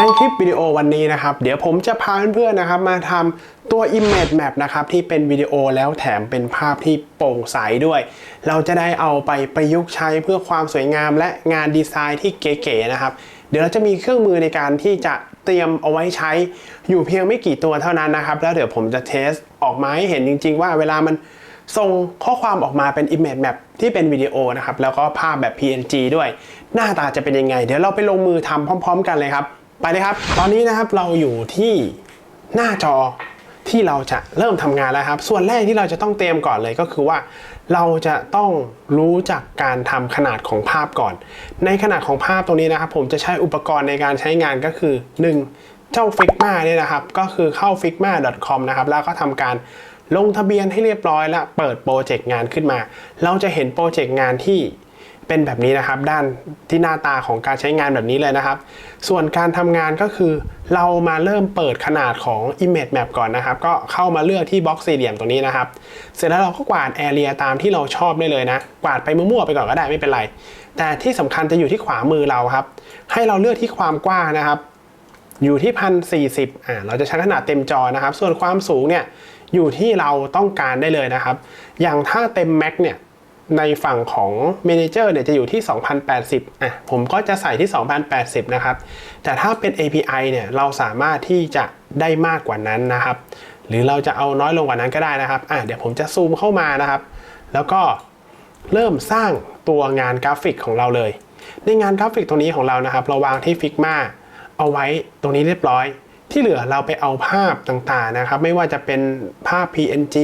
ในคลิปวิดีโอวันนี้นะครับ เดี๋ยวผมจะพาเพื่อนๆนะครับมาทำตัว Image Map นะครับที่เป็นวิดีโอแล้วแถมเป็นภาพที่โปร่งใสด้วย เราจะได้เอาไปประยุกต์ใช้เพื่อความสวยงามและงานดีไซน์ที่เก๋ๆนะครับ เดี๋ยวเราจะมีเครื่องมือในการที่จะเตรียมเอาไว้ใช้อยู่เพียงไม่กี่ตัวเท่านั้นนะครับ แล้วเดี๋ยวผมจะเทสออกมาให้เห็นจริง ๆ ว่าเวลามันส่งข้อความออกมาเป็น Image Map ที่เป็นวิดีโอนะครับ แล้วก็ภาพแบบ PNG ด้วย หน้าตาจะเป็นยังไง เดี๋ยวเราไปลงมือทำพร้อม ๆ กันเลยครับ ไปเลยครับ ตอนนี้นะครับเราอยู่ที่หน้าจอที่เราจะเริ่มทำงานแล้วครับ ส่วนแรกที่เราจะต้องเตรียมก่อนเลยก็คือว่า เราจะต้องรู้จักการทำขนาดของภาพก่อน ในขนาดของภาพตรงนี้นะครับ ผมจะใช้อุปกรณ์ในการใช้งานก็คือ 1. เจ้า Figma เนี่ยนะครับ ก็คือเข้า figma.com นะครับ แล้วก็ทำการลงทะเบียนให้เรียบร้อยและเปิดโปรเจกต์งานขึ้นมา เราจะเห็นโปรเจกต์งานที่ เป็นแบบนี้นะครับ ด้านที่หน้าตาของการใช้งานแบบนี้เลยนะครับ ส่วนการทำงานก็คือ เรามาเริ่มเปิดขนาดของ Image Map ก่อนนะครับ ก็เข้ามาเลือกที่บล็อกสี่เหลี่ยมตรงนี้นะครับ เสร็จแล้วเราก็กวาดแอเรียตามที่เราชอบได้เลยนะ กวาดไปมั่วๆไปก่อนก็ได้ไม่เป็นไร แต่ที่สำคัญจะอยู่ที่ขวามือเราครับ ให้เราเลือกที่ความกว้างนะครับ อยู่ที่พันสี่สิบอ่าเราจะใช้ขนาดเต็มจอนะครับ ส่วนความสูงเนี่ยอยู่ที่เราต้องการได้เลยนะครับ อย่างถ้าเต็มแม็กเนี่ย ในฝั่งของ Manager เนี่ยจะอยู่ที่ 2080อะผมก็จะใส่ที่ 2080 นะครับ แต่ถ้าเป็น API เนี่ยเราสามารถที่จะได้มากกว่านั้นนะครับ หรือเราจะเอาน้อยลงกว่านั้นก็ได้นะครับอะเดี๋ยวผมจะซูมเข้ามานะครับ แล้วก็เริ่มสร้างตัวงานกราฟิกของเราเลย ในงานกราฟิกตรงนี้ของเรานะครับ เราวางที่ Figma เอาไว้ตรงนี้เรียบร้อย ที่เหลือเราไปเอาภาพต่างๆนะครับ ไม่ว่าจะเป็นภาพ PNG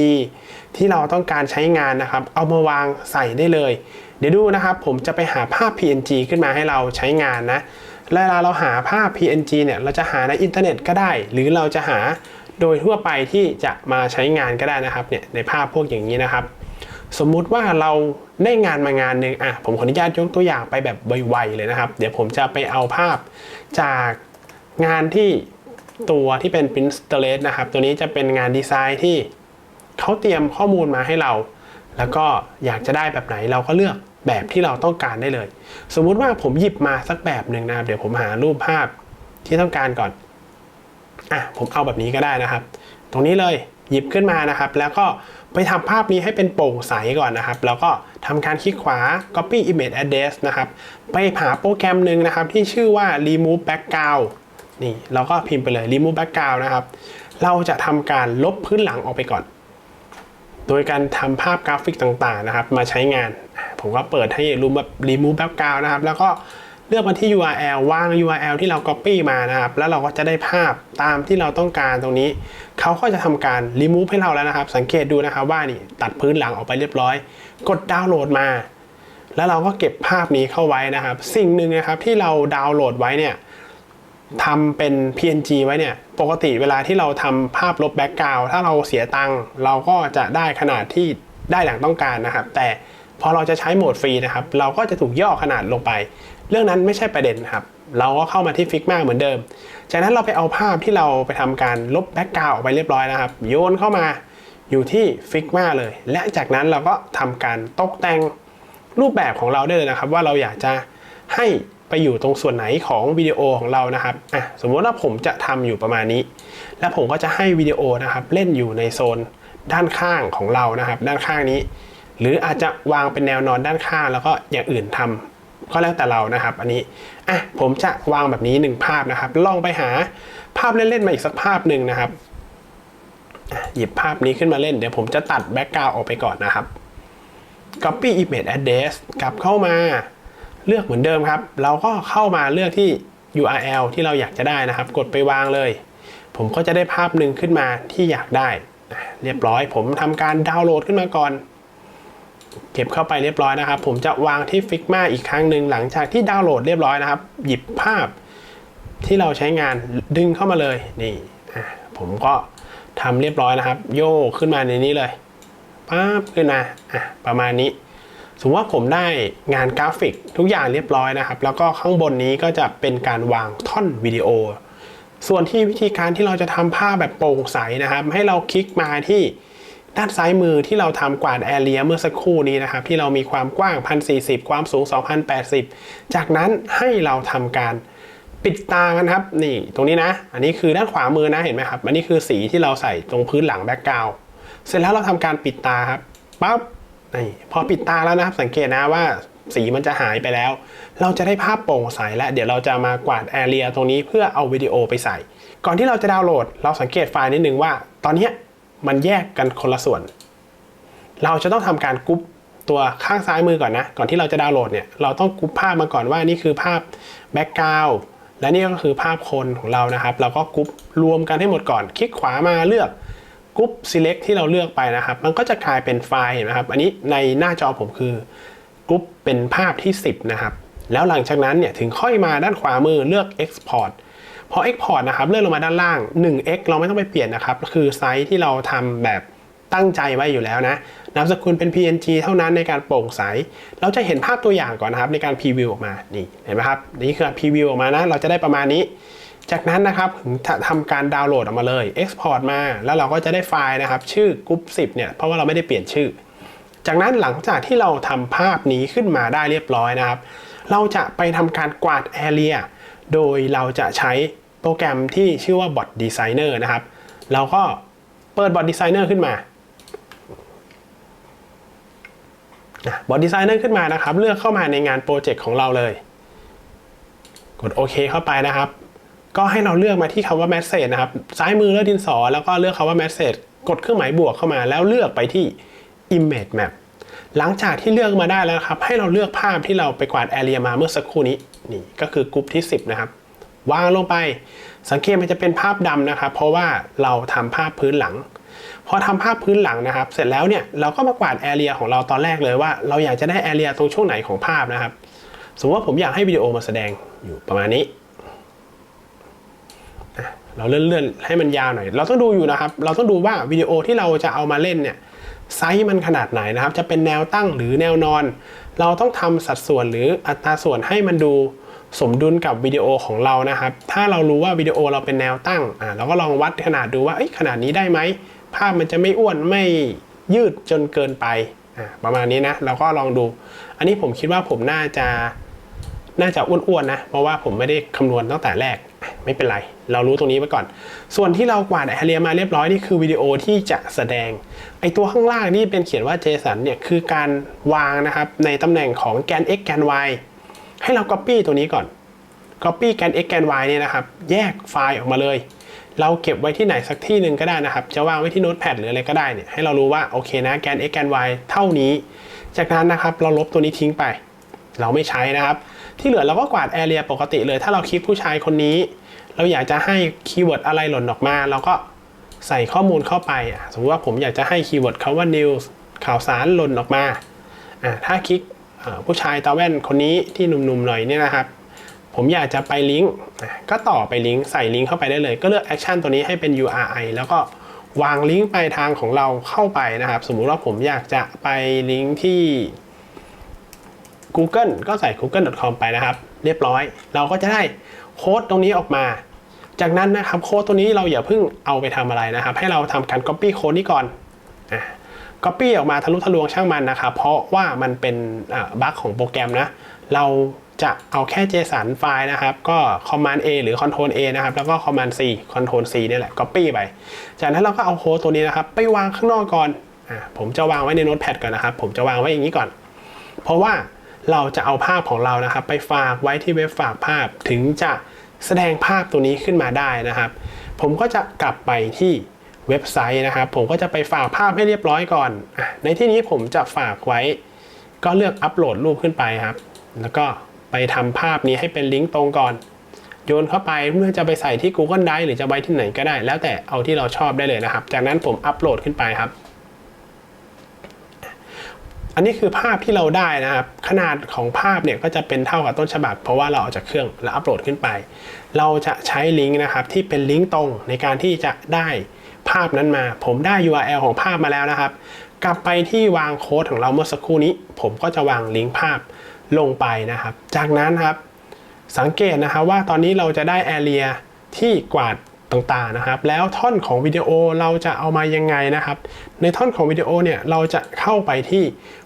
ที่เราต้องการใช้งานนะครับ เอามาวางใส่ได้เลย เดี๋ยวดูนะครับ ผมจะไปหาภาพ PNG ขึ้นมาให้เราใช้งานนะเวลาเราหาภาพ PNG เนี่ยเราจะหาในอินเทอร์เน็ตก็ได้ หรือเราจะหาโดยทั่วไปที่จะมาใช้งานก็ได้นะครับเนี่ยในภาพพวกอย่างนี้นะครับ สมมุติว่าเราได้งานมางานหนึ่งอะผมขออนุญาตยกตัวอย่างไปแบบไวๆเลยนะครับ เดี๋ยวผมจะไปเอาภาพจากงานที่ ตัวที่เป็น Pinterest นะครับ ตัวนี้จะเป็นงานดีไซน์ที่เขาเตรียมข้อมูลมาให้เรา แล้วก็อยากจะได้แบบไหนเราก็เลือกแบบที่เราต้องการได้เลย สมมุติว่าผมหยิบมาสักแบบหนึ่งนะครับ เดี๋ยวผมหารูปภาพที่ต้องการก่อน อะผมเอาแบบนี้ก็ได้นะครับ ตรงนี้เลยหยิบขึ้นมานะครับ แล้วก็ไปทำภาพนี้ให้เป็นโปร่งใสก่อนนะครับ แล้วก็ทำการคลิกขวา copy image address นะครับ ไปหาโปรแกรมหนึ่งนะครับ ที่ชื่อว่า remove background นี่เราก็พิมพ์ไปเลย remove background นะครับ เราจะทำการลบพื้นหลังออกไปก่อน โดยการทำภาพกราฟิกต่างๆนะครับ มาใช้งาน ผมก็เปิดให้รูมแบบ remove background นะครับ แล้วก็เลือกมาที่ URL วาง URL ที่เรา copy มานะครับ แล้วเราก็จะได้ภาพตามที่เราต้องการตรงนี้ เขาก็จะทำการ remove ให้เราแล้วนะครับ สังเกตดูนะครับว่านี่ตัดพื้นหลังออกไปเรียบร้อย กดดาวน์โหลดมา แล้วเราก็เก็บภาพนี้เข้าไว้นะครับ สิ่งหนึ่งนะครับที่เราดาวน์โหลดไว้เนี่ย ทำเป็น PNG ไว้เนี่ย ปกติเวลาที่เราทำภาพลบแบ็กกราวถ้าเราเสียตังค์เราก็จะได้ขนาดที่ได้อย่างต้องการนะครับ แต่พอเราจะใช้โหมดฟรีนะครับ เราก็จะถูกย่อขนาดลงไป เรื่องนั้นไม่ใช่ประเด็นครับ เราก็เข้ามาที่ Figma เหมือนเดิม จากนั้นเราไปเอาภาพที่เราไปทำการลบแบ็กกราวออกไปเรียบร้อยนะครับ โยนเข้ามาอยู่ที่ Figma เลย และจากนั้นเราก็ทำการตกแต่งรูปแบบของเราได้เลยนะครับ ว่าเราอยากจะให้ ไปอยู่ตรงส่วนไหนของวิดีโอของเรานะครับอะสมมติว่าผมจะทำอยู่ประมาณนี้ แล้วผมก็จะให้วิดีโอนะครับเล่นอยู่ในโซนด้านข้างของเรานะครับ ด้านข้างนี้ หรืออาจจะวางเป็นแนวนอนด้านข้าง แล้วก็อย่างอื่นทำก็แล้วแต่เรานะครับ อันนี้อะผมจะวางแบบนี้หนึ่งภาพนะครับ ลองไปหาภาพเล่นๆมาอีกสักภาพหนึ่งนะครับหยิบภาพนี้ขึ้นมาเล่นเดี๋ยวผมจะตัดแบ็กกราวออกไปก่อนนะครับ copy image address กลับเข้ามา เลือกเหมือนเดิมครับ เราก็เข้ามาเลือกที่ URL ที่เราอยากจะได้นะครับ กดไปวางเลย ผมก็จะได้ภาพหนึ่งขึ้นมาที่อยากได้ เรียบร้อย ผมทำการดาวน์โหลดขึ้นมาก่อน เก็บเข้าไปเรียบร้อยนะครับ ผมจะวางที่ Figma อีกครั้งหนึ่งหลังจากที่ดาวน์โหลดเรียบร้อยนะครับ หยิบภาพที่เราใช้งานดึงเข้ามาเลยนี่ผมก็ทำเรียบร้อยนะครับ โยกขึ้นมาในนี้เลยปั๊บขึ้นมาอะประมาณนี้ สมมติว่าผมได้งานกราฟิกทุกอย่างเรียบร้อยนะครับ แล้วก็ข้างบนนี้ก็จะเป็นการวางท่อนวิดีโอ ส่วนที่วิธีการที่เราจะทำภาพแบบโปร่งใสนะครับ ให้เราคลิกมาที่ด้านซ้ายมือที่เราทำกวาดแอเรียเมื่อสักครู่นี้นะครับ ที่เรามีความกว้าง 1040 ความสูง 2080 จากนั้นให้เราทำการปิดตากันครับ นี่ตรงนี้นะ อันนี้คือด้านขวามือนะเห็นไหมครับ อันนี้คือสีที่เราใส่ตรงพื้นหลังแบ็กกราวเสร็จแล้วเราทำการปิดตาครับปั๊บ พอปิดตาแล้วนะครับสังเกตนะว่าสีมันจะหายไปแล้ว เราจะได้ภาพโปร่งใสและเดี๋ยวเราจะมากวาดแอเรียตรงนี้เพื่อเอาวิดีโอไปใส่ ก่อนที่เราจะดาวน์โหลด เราสังเกตไฟล์นิดนึงว่า ตอนนี้มันแยกกันคนละส่วน เราจะต้องทำการกรุ๊ปตัวข้างซ้ายมือก่อนนะ ก่อนที่เราจะดาวน์โหลดเนี่ยเราต้องกรุ๊ปภาพมาก่อนว่านี่คือภาพแบ็กกราวด์และนี่ก็คือภาพคนของเรานะครับ เราก็กรุ๊ปรวมกันให้หมดก่อน คลิกขวามาเลือก กรุ๊ป select ที่เราเลือกไปนะครับ มันก็จะกลายเป็นไฟล์เห็นไหมครับ อันนี้ในหน้าจอผมคือกรุ๊ปเป็นภาพที่ 10 นะครับ แล้วหลังจากนั้นเนี่ยถึงค่อยมาด้านขวามือเลือก export พอ export นะครับเลื่อนลงมาด้านล่าง 1x เราไม่ต้องไปเปลี่ยนนะครับ คือไซส์ที่เราทำแบบตั้งใจไว้อยู่แล้วนะนามสกุลเป็น png เท่านั้นในการโปร่งใส เราจะเห็นภาพตัวอย่างก่อนนะครับในการพรีวิวออกมา นี่ เห็นไหมครับ นี่คือพรีวิวออกมานะ เราจะได้ประมาณนี้ จากนั้นนะครับถึงจะทำการดาวน์โหลดออกมาเลย export มา แล้วเราก็จะได้ไฟล์นะครับ ชื่อกรุ๊ป10เนี่ย เพราะว่าเราไม่ได้เปลี่ยนชื่อ จากนั้นหลังจากที่เราทำภาพนี้ขึ้นมาได้เรียบร้อยนะครับ เราจะไปทำการกวาด Area โดยเราจะใช้โปรแกรมที่ชื่อว่า Bot Designer นะครับ เราก็เปิด Bot Designer ขึ้นมาบอดดีไซเนอร์ขึ้นมานะครับ เลือกเข้ามาในงานโปรเจกต์ของเราเลย กดโอเคเข้าไปนะครับ ก็ให้เราเลือกมาที่คำว่า Message นะครับ ซ้ายมือเลือกดินสอ แล้วก็เลือกคำว่า Message กดเครื่องหมายบวกเข้ามาแล้วเลือกไปที่ Image Map หลังจากที่เลือกมาได้แล้วครับ ให้เราเลือกภาพที่เราไปกวาดแอเรียมาเมื่อสักครู่นี้นี่ก็คือกรุ๊ปที่ 10 นะครับ วางลงไป สังเกตมันจะเป็นภาพดำนะครับ เพราะว่าเราทำภาพพื้นหลัง พอทำภาพพื้นหลังนะครับ เสร็จแล้วเนี่ยเราก็มากวาดแอเรียของเราตอนแรกเลยว่า เราอยากจะได้แอเรียตรงช่วงไหนของภาพนะครับ สมมติว่าผมอยากให้วิดีโอมาแสดงอยู่ประมาณนี้ เราเลื่อนๆให้มันยาวหน่อย เราต้องดูอยู่นะครับ เราต้องดูว่าวิดีโอที่เราจะเอามาเล่นเนี่ยไซส์มันขนาดไหนนะครับ จะเป็นแนวตั้งหรือแนวนอน เราต้องทำสัดส่วนหรืออัตราส่วนให้มันดูสมดุลกับวิดีโอของเรานะครับ ถ้าเรารู้ว่าวิดีโอเราเป็นแนวตั้งอ่าเราก็ลองวัดขนาดดูว่าขนาดนี้ได้ไหม ภาพมันจะไม่อ้วนไม่ยืดจนเกินไปอ่าประมาณนี้นะ เราก็ลองดู อันนี้ผมคิดว่าผมน่าจะน่าจะอ้วนๆนะ เพราะว่าผมไม่ได้คำนวณตั้งแต่แรก ไม่เป็นไร เรารู้ตรงนี้ไว้ก่อน ส่วนที่เรากวาดแอเรียมาเรียบร้อยนี่คือวิดีโอที่จะแสดง ไอตัวข้างล่างนี่เป็นเขียนว่า JSON เนี่ยคือการวางนะครับในตำแหน่งของแกน x แกน y ให้เรา Copy ตัวนี้ก่อน Copy แกน x แกน y เนี่ยนะครับ แยกไฟล์ออกมาเลย เราเก็บไว้ที่ไหนสักที่หนึ่งก็ได้นะครับ จะวางไว้ที่โน้ตแพดหรืออะไรก็ได้เนี่ย ให้เรารู้ว่าโอเคนะแกน x แกน y เท่านี้ จากนั้นนะครับเราลบตัวนี้ทิ้งไป เราไม่ใช้นะครับ ที่เหลือเราก็กวาดแอเรียปกติเลย ถ้าเราคลิกผู้ชายคนนี้ เราอยากจะให้คีย์เวิร์ดอะไรหล่นออกมา เราก็ใส่ข้อมูลเข้าไป สมมติว่าผมอยากจะให้คีย์เวิร์ดคาว่า news ข่าวสารหล่นออกมา ถ้าคลิกผู้ชายตาแว่นคนนี้ที่หนุ่มๆหน่อยเนี่ยนะครับ ผมอยากจะไปลิงก์ก็ต่อไปลิงก์ใส่ลิงก์เข้าไปได้เลย ก็เลือกแอคชั่นตัวนี้ให้เป็น URI แล้วก็วางลิงก์ปลายทางของเราเข้าไปนะครับ สมมุติว่าผมอยากจะไปลิงก์ที่ Google ก็ใส่ google.com ไปนะครับ เรียบร้อย เราก็จะได้โค้ดตรงนี้ออกมา จากนั้นนะครับโค้ดตัวนี้เราอย่าเพิ่งเอาไปทำอะไรนะครับ ให้เราทำการ copy โค้ดนี้ก่อนอะ copy ออกมาทะลุทะลวงช่างมันนะครับ เพราะว่ามันเป็นบั๊กของโปรแกรมนะ เราจะเอาแค่ JSON ไฟล์นะครับ ก็ command A หรือ control A นะครับ แล้วก็ command C control C นี่แหละ copy ไป จากนั้นเราก็เอาโค้ดตัวนี้นะครับ ไปวางข้างนอกก่อน อะผมจะวางไว้ในโน้ตแพดก่อนนะครับ ผมจะวางไว้อย่างนี้ก่อน เพราะว่า เราจะเอาภาพของเรานะครับ ไปฝากไว้ที่เว็บฝากภาพถึงจะแสดงภาพตัวนี้ขึ้นมาได้นะครับ ผมก็จะกลับไปที่เว็บไซต์นะครับ ผมก็จะไปฝากภาพให้เรียบร้อยก่อน ในที่นี้ผมจะฝากไว้ ก็เลือกอัปโหลดรูปขึ้นไปครับ แล้วก็ไปทำภาพนี้ให้เป็นลิงก์ตรงก่อน โยนเข้าไปเมื่อจะไปใส่ที่ Google Drive หรือจะไว้ที่ไหนก็ได้ แล้วแต่เอาที่เราชอบได้เลยนะครับ จากนั้นผมอัปโหลดขึ้นไปครับ อันนี้คือภาพที่เราได้นะครับ ขนาดของภาพเนี่ยก็จะเป็นเท่ากับต้นฉบับ เพราะว่าเราเอาจากเครื่องแล้วอัปโหลดขึ้นไป เราจะใช้ลิงก์นะครับที่เป็นลิงก์ตรงในการที่จะได้ภาพนั้นมา ผมได้ URL ของภาพมาแล้วนะครับ กลับไปที่วางโค้ดของเราเมื่อสักครู่นี้ ผมก็จะวางลิงก์ภาพลงไปนะครับ จากนั้นครับ สังเกตนะครับว่าตอนนี้เราจะได้แอเรียที่กวาด ต่างๆนะครับ แล้วท่อนของวิดีโอเราจะเอามายังไงนะครับ ในท่อนของวิดีโอเนี่ยเราจะเข้าไปที่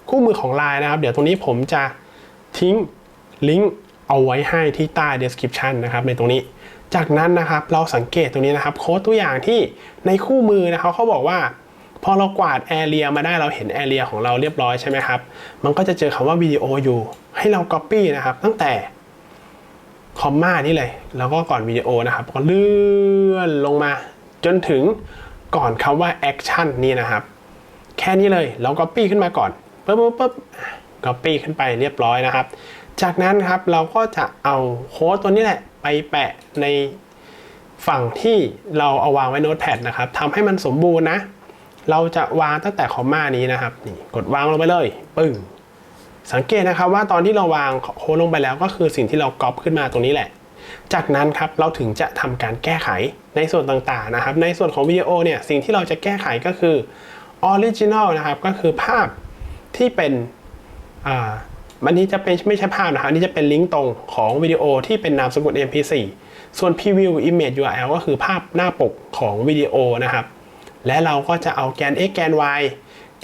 คู่มือของ Line นะครับ เดี๋ยวตรงนี้ผมจะทิ้งลิงก์เอาไว้ให้ที่ใต้ description นะครับในตรงนี้ จากนั้นนะครับเราสังเกตตรงนี้นะครับโค้ดตัวอย่างที่ในคู่มือนะครับเขาบอกว่า พอเรากวาดแอเรียมาได้เราเห็นแอเรียของเราเรียบร้อยใช่ไหมครับมันก็จะเจอคำว่าวิดีโออยู่ ให้เรา Copy นะครับตั้งแต่ คอมมานี่เลย แล้วก็ก่อนวิดีโอนะครับ ก็เลื่อนลงมา จนถึงก่อนคำว่า Action นี่นะครับ แค่นี้เลยเรา Copy ขึ้นมาก่อนปุ๊บปุ๊บปุ๊บ Copy ขึ้นไปเรียบร้อยนะครับ จากนั้นครับเราก็จะเอาโค้ดตัวนี้แหละ ไปแปะในฝั่งที่เราเอาวางไว้โน้ตแพดนะครับทำให้มันสมบูรณ์นะ เราจะวางตั้งแต่คอมมานี้นะครับนี่กดวางลงไปเลย ปึ้ง สังเกตนะครับว่าตอนที่เราวางโค้ดลงไปแล้วก็คือสิ่งที่เราก๊อปขึ้นมาตรงนี้แหละ จากนั้นครับเราถึงจะทำการแก้ไขในส่วนต่างๆนะครับ ในส่วนของวิดีโอเนี่ยสิ่งที่เราจะแก้ไขก็คือ Original นะครับก็คือภาพที่เป็นอ่าอันนี้จะเป็นไม่ใช่ภาพนะครับนนี้จะเป็นลิงก์ตรงของวิดีโอที่เป็นนามสกุล MP4 ส่วน Preview Image URL ก็คือภาพหน้าปกของวิดีโอนะครับ และเราก็จะเอาแกน x แกน y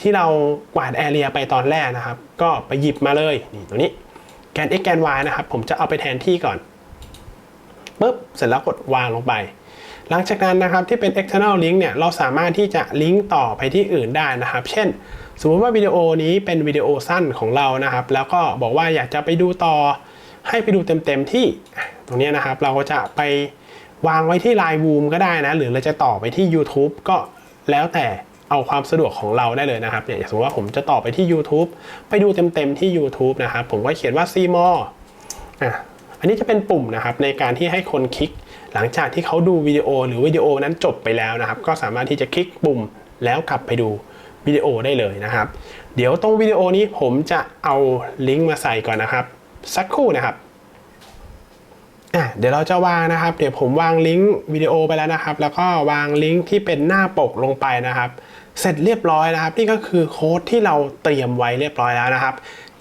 ที่เรากวาดแอเรียไปตอนแรกนะครับ ก็ไปหยิบมาเลยนี่ตรงนี้แกน x แกน y นะครับ ผมจะเอาไปแทนที่ก่อนปุ๊บเสร็จแล้วกดวางลงไป หลังจากนั้นนะครับที่เป็น external link เนี่ยเราสามารถที่จะลิงก์ต่อไปที่อื่นได้นะครับ เช่น สมมติว่าวิดีโอนี้เป็นวิดีโอสั้นของเรานะครับ แล้วก็บอกว่าอยากจะไปดูต่อให้ไปดูเต็มๆที่ตรงนี้นะครับ เราก็จะไปวางไว้ที่ Line Zoom ก็ได้นะ หรือเราจะต่อไปที่ YouTube ก็แล้วแต่ เอาความสะดวกของเราได้เลยนะครับเนี่ยสมมติว่าผมจะต่อไปที่ YouTube ไปดูเต็มๆที่ YouTube นะครับ ผมก็เขียนว่า c m o r อะอันนี้จะเป็นปุ่มนะครับในการที่ให้คนคลิก หลังจากที่เขาดูวิดีโอหรือวิดีโอนั้นจบไปแล้วนะครับ ก็สามารถที่จะคลิกปุ่มแล้วกลับไปดูวิดีโอได้เลยนะครับ เดี๋ยวตรงวิดีโอนี้ผมจะเอาลิงก์มาใส่ก่อนนะครับ สักครู่นะครับอะเดี๋ยวเราจะวางนะครับ เดี๋ยวผมวางลิงก์วิดีโอไปแล้วนะครับ แล้วก็วางลิงก์ที่เป็นหน้าปกลงไปนะครับ เสร็จเรียบร้อยนะครับ นี่ก็คือโค้ดที่เราเตรียมไว้เรียบร้อยแล้วนะครับ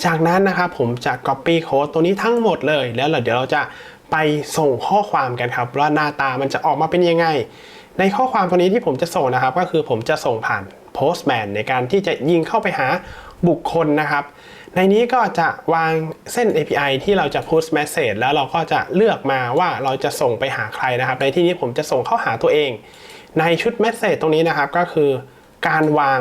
จากนั้นนะครับผมจะ Copy โค้ดตัวนี้ทั้งหมดเลย แล้วเดี๋ยวเราจะไปส่งข้อความกันครับว่าหน้าตามันจะออกมาเป็นยังไง ในข้อความตัวนี้ที่ผมจะส่งนะครับ ก็คือผมจะส่งผ่าน Postman ในการที่จะยิงเข้าไปหาบุคคลนะครับ ในนี้ก็จะวางเส้น API ที่เราจะ push message แล้วเราก็จะเลือกมาว่าเราจะส่งไปหาใครนะครับ ในที่นี้ผมจะส่งเข้าหาตัวเอง ในชุด message ตรงนี้นะครับก็คือ การวาง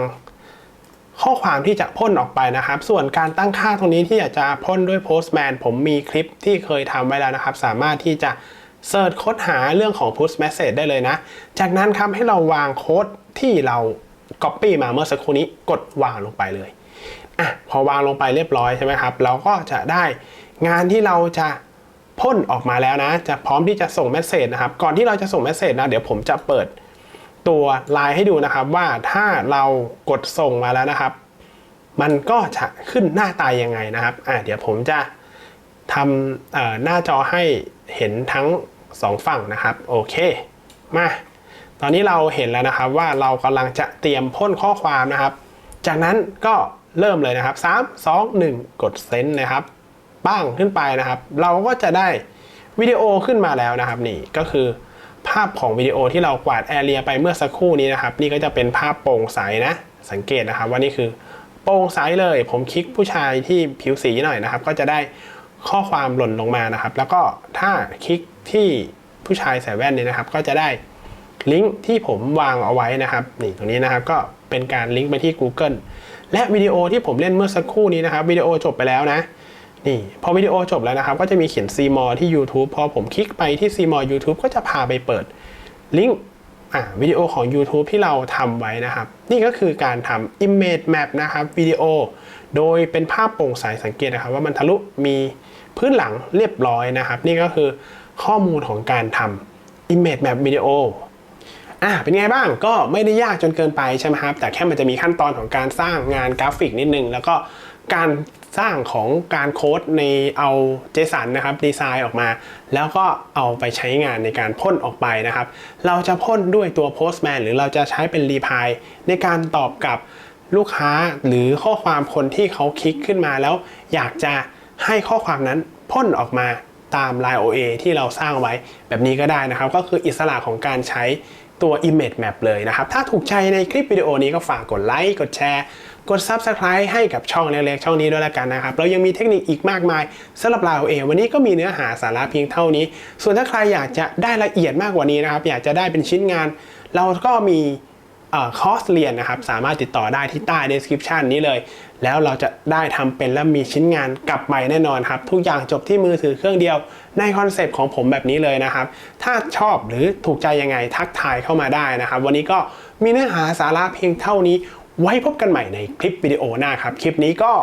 ข้อความที่จะพ่นออกไปนะครับ ส่วนการตั้งค่าตรงนี้ที่อยากจะพ่นด้วย Postman ผมมีคลิปที่เคยทำไว้แล้วนะครับ สามารถที่จะเสิร์ชค้นหาเรื่องของ push message ได้เลยนะ จากนั้นครับให้เราวางโค้ดที่เรา copy มาเมื่อสักครู่นี้กดวางลงไปเลยอะพอวางลงไปเรียบร้อยใช่ไหมครับ เราก็จะได้งานที่เราจะพ่นออกมาแล้วนะ จะพร้อมที่จะส่งเมสเซจนะครับ ก่อนที่เราจะส่งเมสเซจนะ เดี๋ยวผมจะเปิด ตัวลน์ให้ดูนะครับว่าถ้าเรากดส่งมาแล้วนะครับ มันก็จะขึ้นหน้าตายยังไงนะครับอะเดี๋ยวผมจะทำหน้าจอให้เห็นทั้งสองฝั่งนะครับโอเคมาตอนนี้เราเห็นแล้วนะครับว่าเรากำลังจะเตรียมพ่นข้อความนะครับ จากนั้นก็เริ่มเลยนะครับ 3 2 1 กดเซนนะครับปั้งขึ้นไปนะครับ เราก็จะได้วิดีโอขึ้นมาแล้วนะครับนี่ก็คือ ภาพของวิดีโอที่เรากวาดแอเรียไปเมื่อสักครู่นี้นะครับ นี่ก็จะเป็นภาพโปร่งใสนะ สังเกตนะครับว่านี่คือโปร่งใสเลย ผมคลิกผู้ชายที่ผิวสีหน่อยนะครับ ก็จะได้ข้อความหล่นลงมานะครับ แล้วก็ถ้าคลิกที่ผู้ชายใส่แว่นนี้นะครับ ก็จะได้ลิงก์ที่ผมวางเอาไว้นะครับนี่ตรงนี้นะครับก็เป็นการลิงก์ไปที่ Google และวิดีโอที่ผมเล่นเมื่อสักครู่นี้นะครับวิดีโอจบไปแล้วนะ นี่พอวิดีโอจบแล้วนะครับ ก็จะมีเขียน c m o r ที่ YouTube พอผมคลิกไปที่ c m o r YouTube ก็จะพาไปเปิดลิงก์วิดีโอของ YouTube ที่เราทำไว้นะครับ นี่ก็คือการทำ image map นะครับวิดีโอ โดยเป็นภาพโปร่งใสสังเกตนะครับ ว่ามันทะลุมีพื้นหลังเรียบร้อยนะครับ นี่ก็คือข้อมูลของการทำ image map วิดีโออะเป็นไงบ้างก็ไม่ได้ยากจนเกินไปใช่ไหมครับ แต่แค่มันจะมีขั้นตอนของการสร้างงานกราฟิกนิดนึง แล้วก็ การสร้างของการโค้ดในเอา JSON นะครับดีไซน์ออกมา แล้วก็เอาไปใช้งานในการพ่นออกไปนะครับ เราจะพ่นด้วยตัว Postman หรือเราจะใช้เป็น Reply ในการตอบกับลูกค้าหรือข้อความคนที่เขาคลิกขึ้นมาแล้ว อยากจะให้ข้อความนั้นพ่นออกมาตาม Line OA ที่เราสร้างไว้แบบนี้ก็ได้นะครับ ก็คืออิสระของการใช้ตัว Image Map เลยนะครับ ถ้าถูกใจในคลิปวิดีโอนี้ก็ฝากกดไลค์กดแชร์ กด Subscribe ให้กับช่องเล็กๆช่องนี้ด้วยละกันนะครับเรายังมีเทคนิคอีกมากมายสำหรับเราเองวันนี้ก็มีเนื้อหาสาระเพียงเท่านี้ ส่วนถ้าใครอยากจะได้ละเอียดมากกว่านี้นะครับ อยากจะได้เป็นชิ้นงาน เราก็มีคอร์สเรียนนะครับ สามารถติดต่อได้ที่ใต้ description นี้เลย แล้วเราจะได้ทำเป็นและมีชิ้นงานกลับไปแน่นอนครับ ทุกอย่างจบที่มือถือเครื่องเดียว ในคอนเซปต์ของผมแบบนี้เลยนะครับ ถ้าชอบหรือถูกใจยังไงทักทายเข้ามาได้นะครับ วันนี้ก็มีเนื้อหาสาระเพียงเท่านี้ ไว้พบกันใหม่ในคลิปวิดีโอหน้าครับ คลิปนี้ก็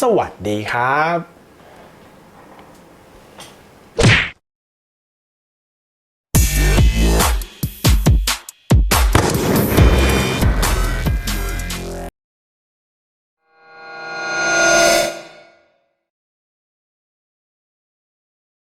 สวัสดีครับ